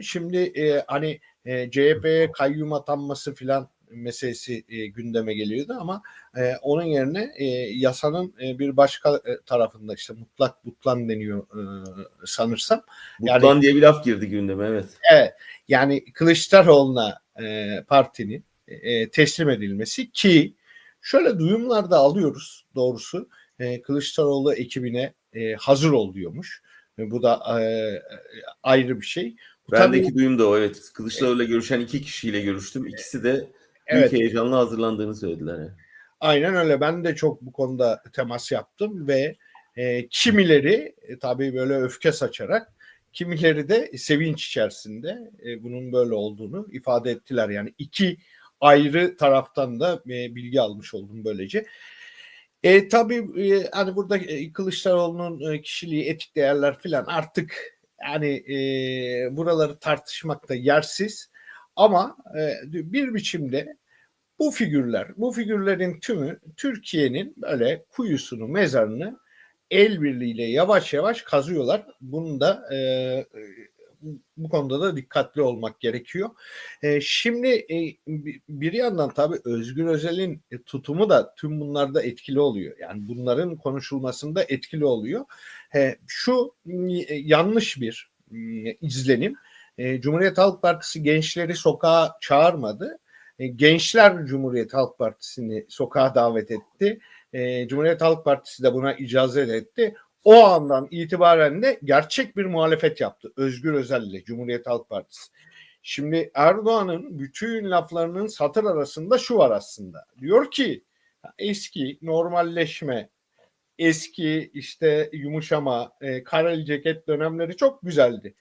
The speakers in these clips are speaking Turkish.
Şimdi e, hani e, CHP'ye kayyum atanması filan meselesi e, gündeme geliyordu ama e, onun yerine e, yasanın e, bir başka e, tarafında işte mutlak butlan deniyor e, sanırsam. Yani- Butlan diye bir laf girdi gündeme evet. Evet yani Kılıçdaroğlu'na e, partinin e, teslim edilmesi ki şöyle duyumlar da alıyoruz doğrusu. E, Kılıçdaroğlu ekibine e, hazır ol diyormuş. E, bu da e, ayrı bir şey. Bu tabii- Bendeki duyum da o evet. Kılıçdaroğlu'yla görüşen iki kişiyle görüştüm. İkisi de büyük Evet. heyecanla hazırlandığını söylediler. yani. Aynen öyle. Ben de çok bu konuda temas yaptım ve e, kimileri e, tabii böyle öfke saçarak kimileri de sevinç içerisinde e, bunun böyle olduğunu ifade ettiler. Yani iki ayrı taraftan da e, bilgi almış oldum böylece. E, tabii e, hani burada e, Kılıçdaroğlu'nun e, kişiliği, etik değerler filan artık yani e, buraları tartışmak da yersiz. Ama e, bir biçimde bu figürler, bu figürlerin tümü Türkiye'nin böyle kuyusunu, mezarını el birliğiyle yavaş yavaş kazıyorlar. Bunu da e, bu konuda da dikkatli olmak gerekiyor. E, şimdi e, bir- yandan tabii Özgür Özel'in e, tutumu da tüm bunlarda etkili oluyor. Yani bunların konuşulmasında etkili oluyor. Şu yanlış bir izlenim. Cumhuriyet Halk Partisi gençleri sokağa çağırmadı. Gençler Cumhuriyet Halk Partisi'ni sokağa davet etti. Cumhuriyet Halk Partisi de buna icazet etti. O andan itibaren de gerçek bir muhalefet yaptı. Özgür Özel ile Cumhuriyet Halk Partisi. Şimdi Erdoğan'ın bütün laflarının satır arasında şu var aslında. Diyor ki eski normalleşme, eski işte yumuşama, e, kareli ceket dönemleri çok güzeldi.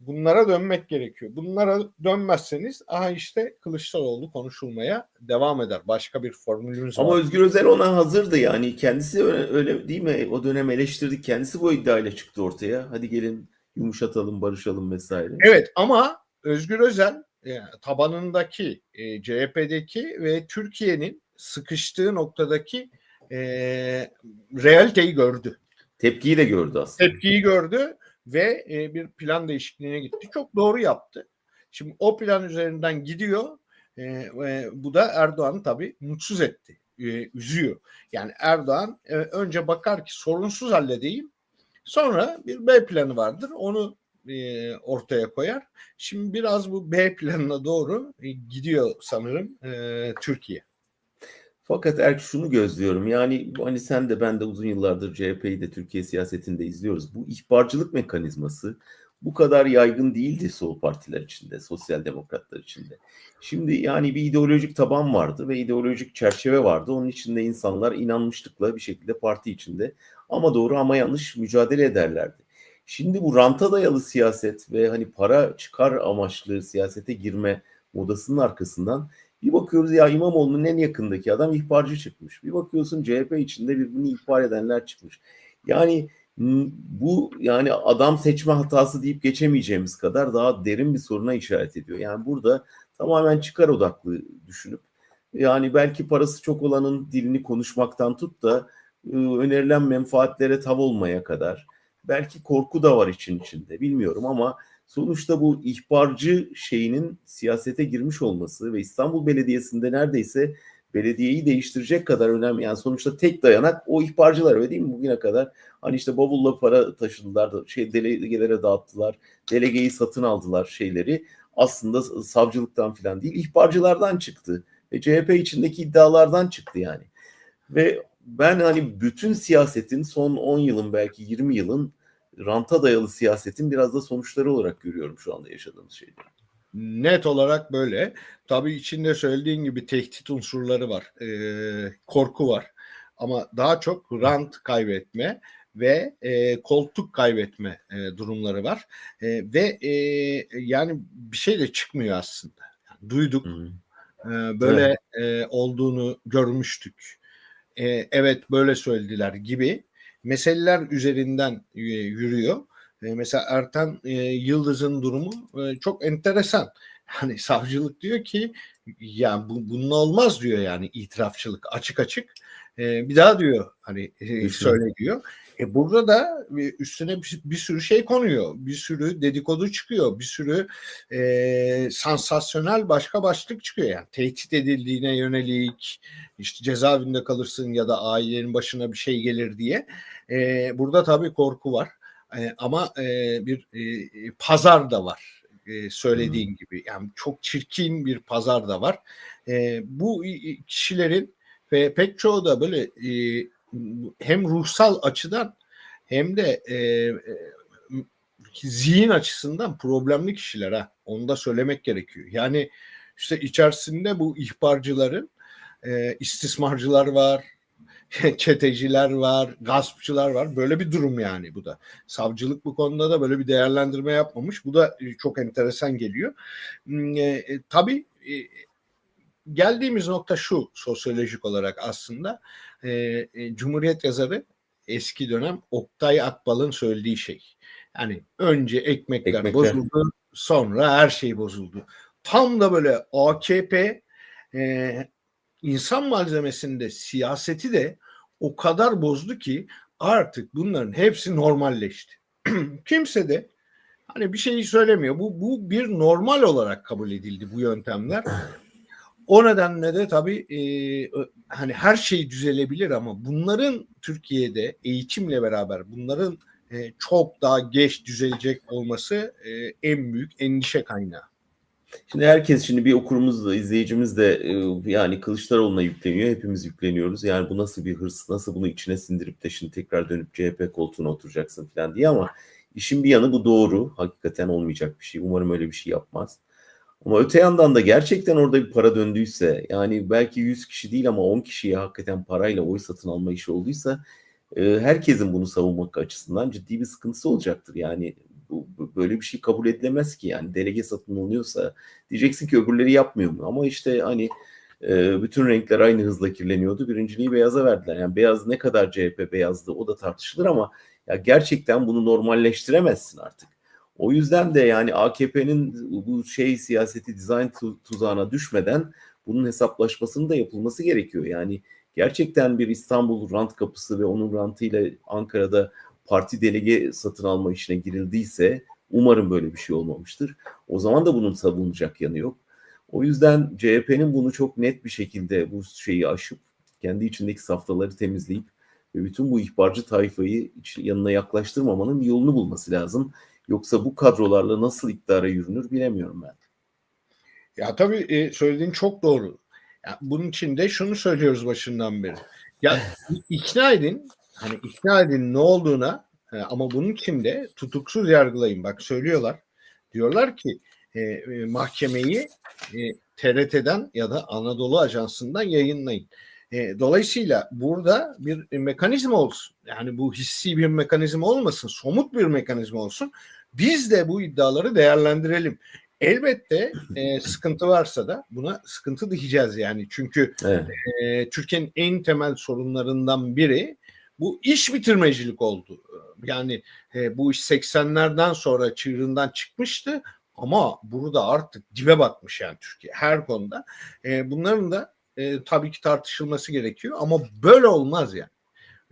Bunlara dönmek gerekiyor. Bunlara dönmezseniz aha işte Kılıçdaroğlu konuşulmaya devam eder. Başka bir formülümüz Ama var. Özgür Özel ona hazırdı yani. Kendisi öyle, öyle değil mi? O dönem eleştirdik. Kendisi bu iddiayla çıktı ortaya. Hadi gelin yumuşatalım, barışalım vesaire. Evet ama Özgür Özel e, tabanındaki e, CHP'deki ve Türkiye'nin sıkıştığı noktadaki e, realiteyi gördü. Tepkiyi de gördü aslında. Tepkiyi gördü ve e, bir plan değişikliğine gitti. Çok doğru yaptı. Şimdi o plan üzerinden gidiyor. E, e, bu da Erdoğan'ı tabii mutsuz etti. E, üzüyor. Yani Erdoğan e, önce bakar ki sorunsuz halledeyim. Sonra bir B planı vardır. Onu e, ortaya koyar. Şimdi biraz bu B planına doğru e, gidiyor sanırım e, Türkiye. Fakat Erk şunu gözlüyorum. Yani hani sen de ben de uzun yıllardır CHP'yi de Türkiye siyasetinde izliyoruz. Bu ihbarcılık mekanizması bu kadar yaygın değildi sol partiler içinde, sosyal demokratlar içinde. Şimdi yani bir ideolojik taban vardı ve ideolojik çerçeve vardı. Onun içinde insanlar inanmışlıkla bir şekilde parti içinde ama doğru ama yanlış mücadele ederlerdi. Şimdi bu ranta dayalı siyaset ve hani para çıkar amaçlı siyasete girme modasının arkasından bir bakıyoruz ya İmamoğlu'nun en yakındaki adam ihbarcı çıkmış. Bir bakıyorsun CHP içinde birbirini ihbar edenler çıkmış. Yani bu yani adam seçme hatası deyip geçemeyeceğimiz kadar daha derin bir soruna işaret ediyor. Yani burada tamamen çıkar odaklı düşünüp yani belki parası çok olanın dilini konuşmaktan tut da e, önerilen menfaatlere tav olmaya kadar belki korku da var için içinde bilmiyorum ama sonuçta bu ihbarcı şeyinin siyasete girmiş olması ve İstanbul Belediyesi'nde neredeyse belediyeyi değiştirecek kadar önemli. Yani sonuçta tek dayanak o ihbarcılar öyle değil mi bugüne kadar? Hani işte bavulla para taşıdılar, şey delegelere dağıttılar, delegeyi satın aldılar şeyleri. Aslında savcılıktan falan değil, ihbarcılardan çıktı. Ve CHP içindeki iddialardan çıktı yani. Ve ben hani bütün siyasetin son 10 yılın belki 20 yılın ranta dayalı siyasetin biraz da sonuçları olarak görüyorum şu anda yaşadığımız şeyleri. Net olarak böyle. Tabii içinde söylediğin gibi tehdit unsurları var. Ee, korku var. Ama daha çok rant kaybetme ve e, koltuk kaybetme e, durumları var. E, ve e, yani bir şey de çıkmıyor aslında. Yani duyduk. Hı. e, böyle e, olduğunu görmüştük. E, evet böyle söylediler gibi meseleler üzerinden e, yürüyor. E, mesela Ertan e, Yıldız'ın durumu e, çok enteresan. Hani savcılık diyor ki ya bu, bunun olmaz diyor yani itirafçılık açık açık. E, bir daha diyor hani e, söyle diyor. E burada da üstüne bir, bir sürü şey konuyor. Bir sürü dedikodu çıkıyor. Bir sürü e, sansasyonel başka başlık çıkıyor. Yani tehdit edildiğine yönelik işte cezaevinde kalırsın ya da ailenin başına bir şey gelir diye. E, burada tabii korku var. E, ama e, bir e, pazar da var. E, söylediğin hmm. gibi. Yani çok çirkin bir pazar da var. E, bu kişilerin ve pek çoğu da böyle e, hem ruhsal açıdan hem de e, e, zihin açısından problemli kişiler ha. Onu da söylemek gerekiyor. Yani işte içerisinde bu ihbarcıların e, istismarcılar var, çeteciler var, gaspçılar var. Böyle bir durum yani bu da. Savcılık bu konuda da böyle bir değerlendirme yapmamış. Bu da çok enteresan geliyor. E, e, tabii e, geldiğimiz nokta şu sosyolojik olarak aslında e, e, Cumhuriyet yazarı eski dönem Oktay Akbal'ın söylediği şey. Yani önce ekmekler, ekmekler. bozuldu sonra her şey bozuldu. Tam da böyle AKP e, insan malzemesinde siyaseti de o kadar bozdu ki artık bunların hepsi normalleşti. Kimse de hani bir şeyi söylemiyor. Bu, bu bir normal olarak kabul edildi bu yöntemler. O nedenle de tabii e, hani her şey düzelebilir ama bunların Türkiye'de eğitimle beraber bunların e, çok daha geç düzelecek olması e, en büyük endişe kaynağı. Şimdi herkes şimdi bir okurumuz da izleyicimiz de e, yani Kılıçdaroğlu'na yükleniyor. Hepimiz yükleniyoruz. Yani bu nasıl bir hırs, nasıl bunu içine sindirip de şimdi tekrar dönüp CHP koltuğuna oturacaksın falan diye ama işin bir yanı bu doğru. Hakikaten olmayacak bir şey. Umarım öyle bir şey yapmaz. Ama öte yandan da gerçekten orada bir para döndüyse yani belki 100 kişi değil ama 10 kişiye hakikaten parayla oy satın alma işi olduysa e, herkesin bunu savunmak açısından ciddi bir sıkıntısı olacaktır. Yani bu, böyle bir şey kabul edilemez ki yani delege satın alınıyorsa diyeceksin ki öbürleri yapmıyor mu? Ama işte hani e, bütün renkler aynı hızla kirleniyordu. Birinciliği beyaza verdiler. Yani beyaz ne kadar CHP beyazdı o da tartışılır ama ya gerçekten bunu normalleştiremezsin artık. O yüzden de yani AKP'nin bu şey siyaseti dizayn tuzağına düşmeden bunun hesaplaşmasının da yapılması gerekiyor. Yani gerçekten bir İstanbul rant kapısı ve onun rantıyla Ankara'da parti delege satın alma işine girildiyse umarım böyle bir şey olmamıştır. O zaman da bunun savunacak yanı yok. O yüzden CHP'nin bunu çok net bir şekilde bu şeyi aşıp kendi içindeki saftaları temizleyip ve bütün bu ihbarcı tayfayı yanına yaklaştırmamanın yolunu bulması lazım. Yoksa bu kadrolarla nasıl iktidara yürünür bilemiyorum ben. Ya tabii e, söylediğin çok doğru. Ya bunun için de şunu söylüyoruz başından beri. Ya ikna edin, hani ikna edin ne olduğuna e, ama bunun için de tutuksuz yargılayın. Bak söylüyorlar. Diyorlar ki e, e, mahkemeyi e, TRT'den ya da Anadolu Ajansı'ndan yayınlayın. E, dolayısıyla burada bir mekanizma olsun. Yani bu hissi bir mekanizma olmasın, somut bir mekanizma olsun. Biz de bu iddiaları değerlendirelim. Elbette e, sıkıntı varsa da buna sıkıntı diyeceğiz yani. Çünkü evet. e, Türkiye'nin en temel sorunlarından biri bu iş bitirmecilik oldu. Yani e, bu iş 80'lerden sonra çığırından çıkmıştı ama burada artık dibe batmış yani Türkiye her konuda. E, bunların da e, tabii ki tartışılması gerekiyor ama böyle olmaz yani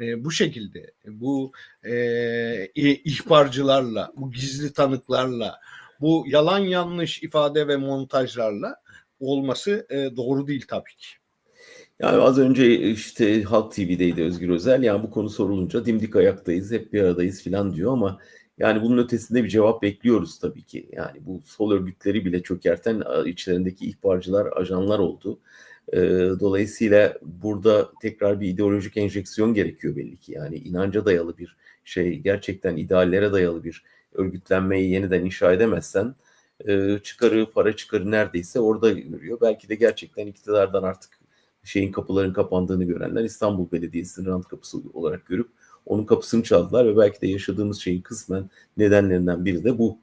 e, bu şekilde bu e, ihbarcılarla, bu gizli tanıklarla, bu yalan yanlış ifade ve montajlarla olması e, doğru değil tabii ki. Yani az önce işte Halk TV'deydi Özgür Özel. Yani bu konu sorulunca dimdik ayaktayız, hep bir aradayız falan diyor ama yani bunun ötesinde bir cevap bekliyoruz tabii ki. Yani bu sol örgütleri bile çökerten içlerindeki ihbarcılar, ajanlar oldu. E, dolayısıyla burada tekrar bir ideolojik enjeksiyon gerekiyor belli ki. Yani inanca dayalı bir şey, gerçekten ideallere dayalı bir örgütlenmeyi yeniden inşa edemezsen e, çıkarı, para çıkarı neredeyse orada görüyor. Belki de gerçekten iktidardan artık şeyin kapıların kapandığını görenler İstanbul Belediyesi'nin rant kapısı olarak görüp onun kapısını çaldılar ve belki de yaşadığımız şeyin kısmen nedenlerinden biri de bu